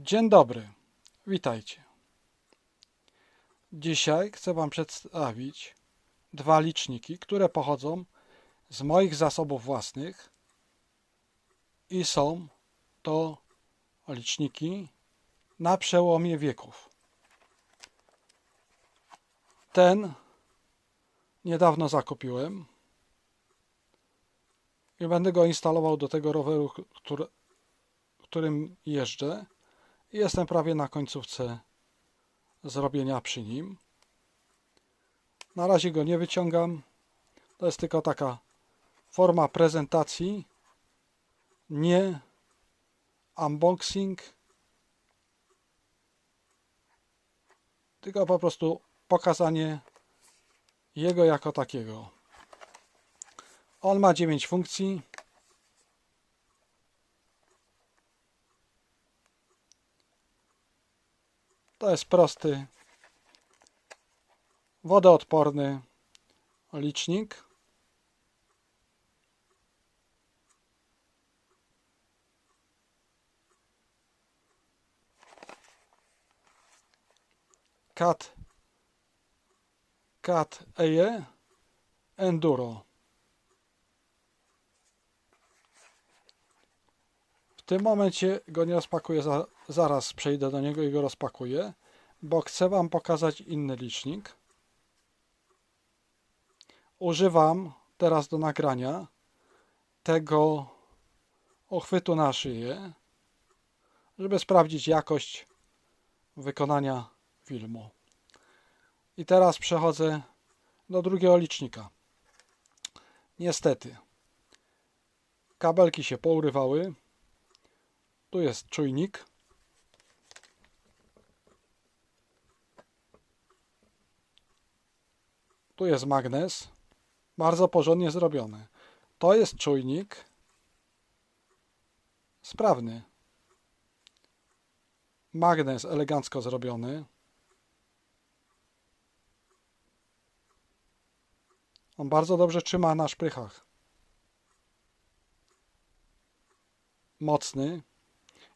Dzień dobry, witajcie. Dzisiaj chcę Wam przedstawić dwa liczniki, które pochodzą z moich zasobów własnych i są to liczniki na przełomie wieków. Ten niedawno zakupiłem i będę go instalował do tego roweru, który, którym jeżdżę. Jestem prawie na końcówce zrobienia przy nim. Na razie go nie wyciągam. To jest tylko taka forma prezentacji, nie unboxing, tylko po prostu pokazanie jego jako takiego. On ma 9 funkcji. To jest prosty, wodoodporny licznik. Cat Cat EE Enduro. W tym momencie go nie rozpakuję, za, zaraz przejdę do niego i go rozpakuję, bo chcę Wam pokazać inny licznik. Używam teraz do nagrania tego uchwytu na szyję, żeby sprawdzić jakość wykonania filmu. I teraz przechodzę do drugiego licznika. Niestety, kabelki się pourywały. Tu jest czujnik. Tu jest magnes. Bardzo porządnie zrobiony. To jest czujnik sprawny. Magnes elegancko zrobiony. On bardzo dobrze trzyma na szprychach. Mocny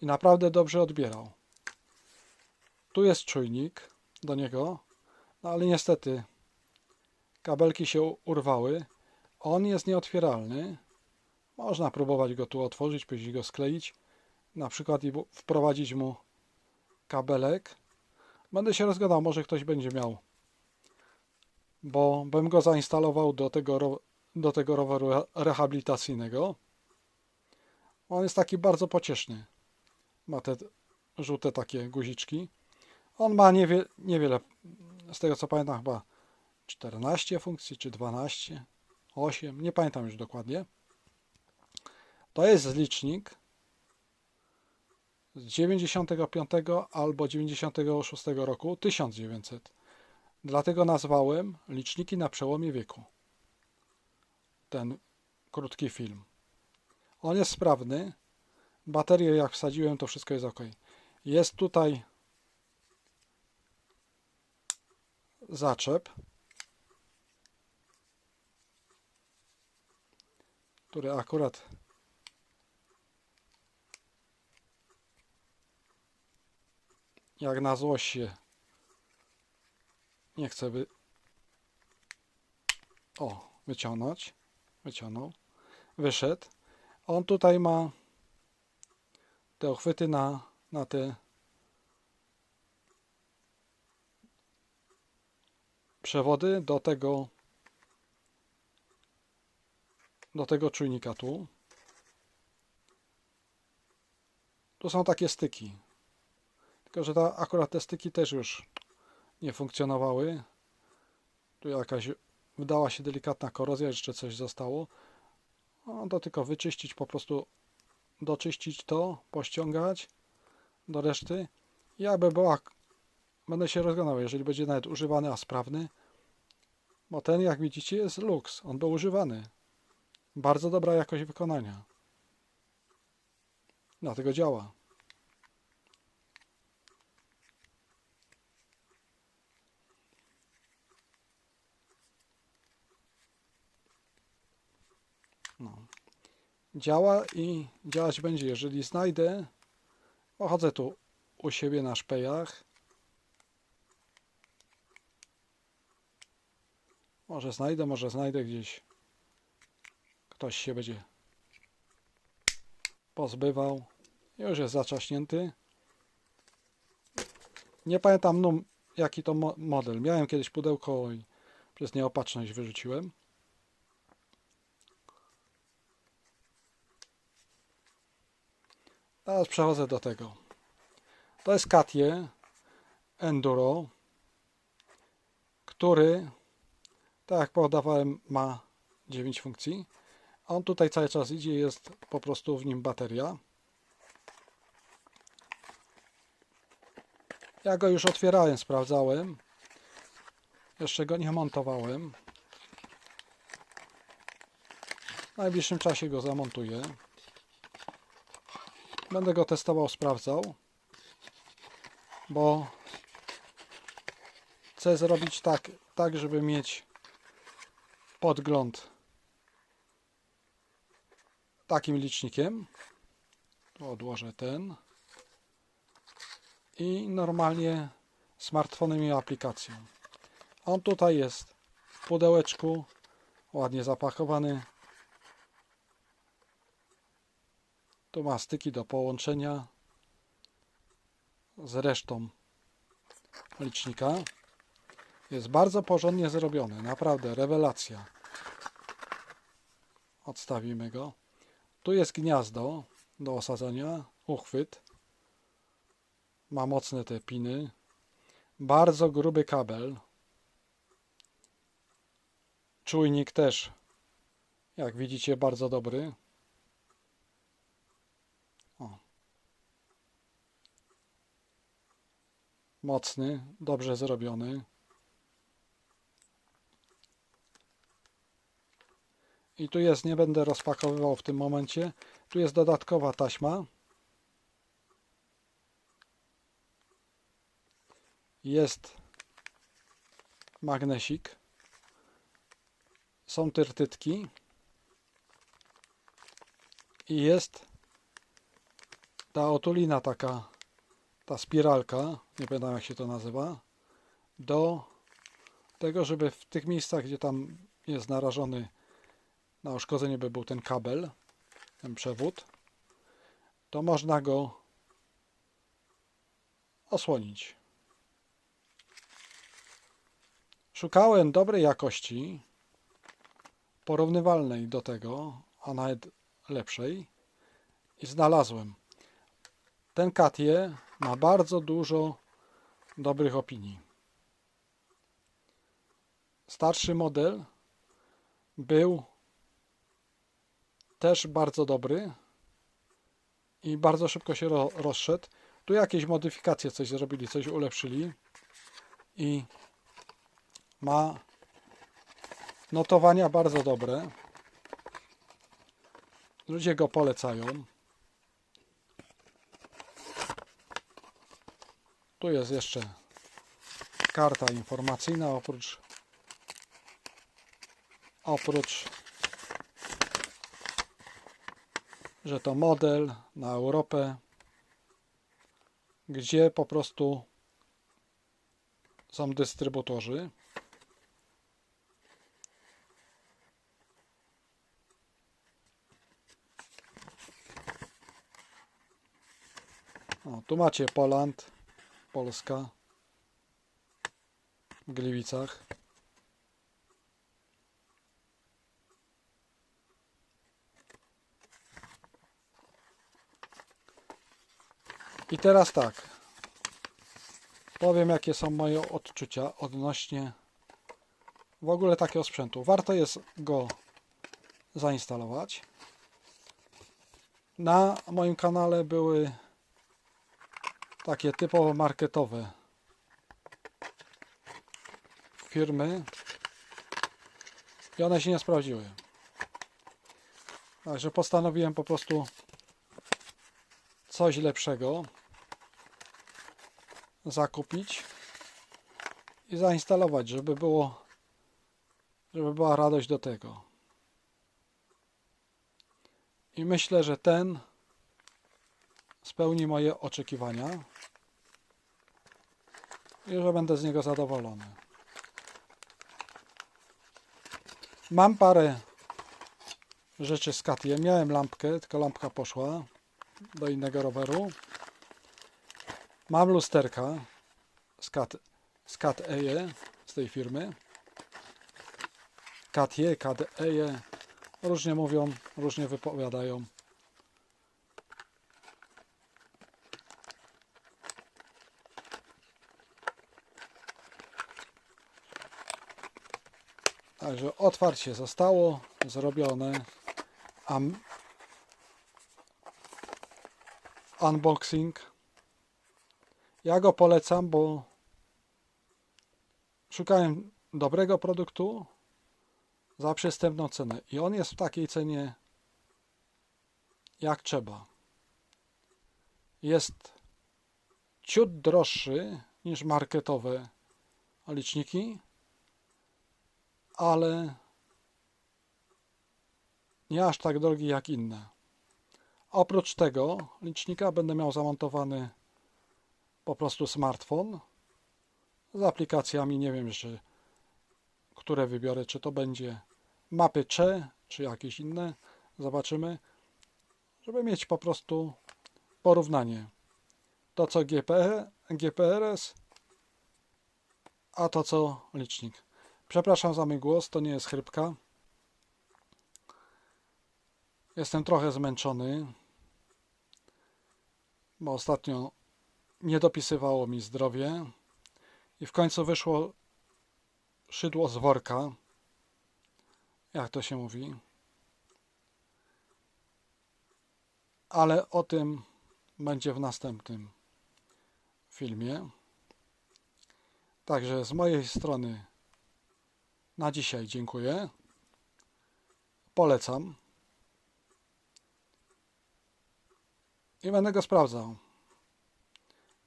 i naprawdę dobrze odbierał. Tu jest czujnik do niego, no ale niestety kabelki się urwały. On jest nieotwieralny. Można próbować go tu otworzyć, później go skleić, na przykład i wprowadzić mu kabelek. Będę się rozgadał, może ktoś będzie miał bo bym go zainstalował do tego, do tego roweru rehabilitacyjnego. On jest taki bardzo pocieszny. Ma te żółte takie guziczki. On ma niewie, niewiele, z tego co pamiętam, chyba 14 funkcji, czy 12, 8, nie pamiętam już dokładnie. To jest licznik z 95 albo 96 roku, 1900. Dlatego nazwałem Liczniki na przełomie wieku. Ten krótki film. On jest sprawny. Baterię jak wsadziłem, to wszystko jest ok. Jest tutaj zaczep, który akurat jak na złość się nie chcę by... O, wyciągnąć. Wyciągnął. Wyszedł. On tutaj ma te uchwyty na, na te przewody do tego do tego czujnika tu. Tu są takie styki. Tylko, że ta, akurat te styki też już nie funkcjonowały. Tu jakaś wdała się delikatna korozja, jeszcze coś zostało. No, to tylko wyczyścić, po prostu doczyścić to, pościągać do reszty. I jakby była, będę się rozglądał, jeżeli będzie nawet używany, a sprawny, bo ten, jak widzicie, jest luks. On był używany. Bardzo dobra jakość wykonania. Dlatego działa. No. Działa i działać będzie. Jeżeli znajdę, pochodzę tu u siebie na szpejach. Może znajdę, może znajdę gdzieś. Ktoś się będzie pozbywał. Już jest zaczaśnięty. Nie pamiętam num, jaki to mo model. Miałem kiedyś pudełko i przez nieopatrzność wyrzuciłem. Teraz przechodzę do tego. To jest Katie Enduro, który, tak jak podawałem, ma 9 funkcji. On tutaj cały czas idzie, jest po prostu w nim bateria. Ja go już otwierałem, sprawdzałem. Jeszcze go nie montowałem. W najbliższym czasie go zamontuję. Będę go testował, sprawdzał. Bo chcę zrobić tak, tak żeby mieć podgląd takim licznikiem. Tu odłożę ten. I normalnie smartfonem i aplikacją. On tutaj jest w pudełeczku, ładnie zapakowany. Tu ma styki do połączenia z resztą licznika. Jest bardzo porządnie zrobiony, naprawdę rewelacja. Odstawimy go. Tu jest gniazdo do osadzenia, uchwyt. Ma mocne te piny. Bardzo gruby kabel. Czujnik też, jak widzicie, bardzo dobry. O. Mocny, dobrze zrobiony. I tu jest, nie będę rozpakowywał w tym momencie, tu jest dodatkowa taśma. Jest magnesik. Są tyrtytki. I jest ta otulina taka, ta spiralka, nie pamiętam jak się to nazywa, do tego, żeby w tych miejscach, gdzie tam jest narażony na uszkodzenie by był ten kabel, ten przewód, to można go osłonić. Szukałem dobrej jakości, porównywalnej do tego, a nawet lepszej i znalazłem. Ten Katie ma bardzo dużo dobrych opinii. Starszy model był też bardzo dobry i bardzo szybko się ro rozszedł. Tu jakieś modyfikacje coś zrobili, coś ulepszyli i ma notowania bardzo dobre. Ludzie go polecają. Tu jest jeszcze karta informacyjna oprócz oprócz że to model na Europę, gdzie po prostu są dystrybutorzy. O, tu macie Poland, Polska, w Gliwicach. I teraz tak. Powiem, jakie są moje odczucia odnośnie w ogóle takiego sprzętu. Warto jest go zainstalować. Na moim kanale były takie typowo marketowe firmy i one się nie sprawdziły. Także postanowiłem po prostu coś lepszego zakupić i zainstalować, żeby było żeby była radość do tego. I myślę, że ten spełni moje oczekiwania. i że będę z niego zadowolony. Mam parę rzeczy z Katiem. Miałem lampkę, tylko lampka poszła do innego roweru. Mam lusterka z Cat, z Cat Eje z tej firmy. Katie, Cat Eje. Różnie mówią, różnie wypowiadają. Także otwarcie zostało zrobione. Am unboxing. Ja go polecam, bo szukałem dobrego produktu za przystępną cenę i on jest w takiej cenie jak trzeba. Jest ciut droższy niż marketowe liczniki, ale nie aż tak drogi jak inne. Oprócz tego licznika będę miał zamontowany po prostu smartfon z aplikacjami, nie wiem jeszcze, które wybiorę, czy to będzie mapy Cze, czy jakieś inne, zobaczymy, żeby mieć po prostu porównanie. To co GP, GPRS, a to co licznik. Przepraszam za mój głos, to nie jest chrypka. Jestem trochę zmęczony, bo ostatnio nie dopisywało mi zdrowie i w końcu wyszło szydło z worka, jak to się mówi. Ale o tym będzie w następnym filmie. Także z mojej strony na dzisiaj dziękuję. Polecam. I będę go sprawdzał.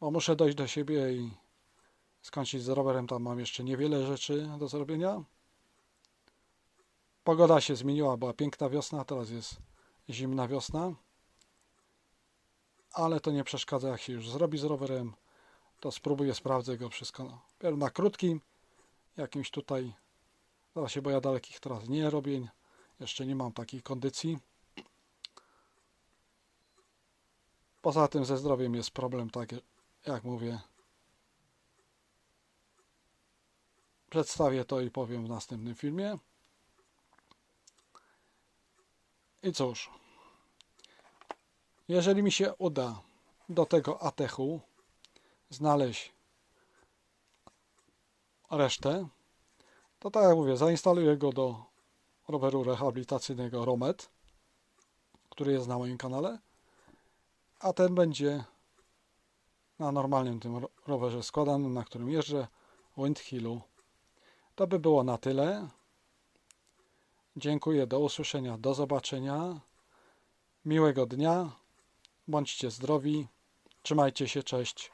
Bo muszę dojść do siebie i skończyć z rowerem. Tam mam jeszcze niewiele rzeczy do zrobienia. Pogoda się zmieniła, była piękna wiosna, teraz jest zimna wiosna. Ale to nie przeszkadza, jak się już zrobi z rowerem, to spróbuję, sprawdzę go wszystko. Na krótkim, jakimś tutaj, zaraz się, bo ja dalekich teraz nie robię, jeszcze nie mam takiej kondycji. Poza tym ze zdrowiem jest problem, tak jak mówię. Przedstawię to i powiem w następnym filmie. I cóż, jeżeli mi się uda do tego atechu znaleźć resztę, to tak jak mówię, zainstaluję go do roweru rehabilitacyjnego Romet, który jest na moim kanale, a ten będzie na normalnym tym rowerze składanym, na którym jeżdżę, Windhillu. To by było na tyle. Dziękuję, do usłyszenia, do zobaczenia. Miłego dnia, bądźcie zdrowi, trzymajcie się, cześć.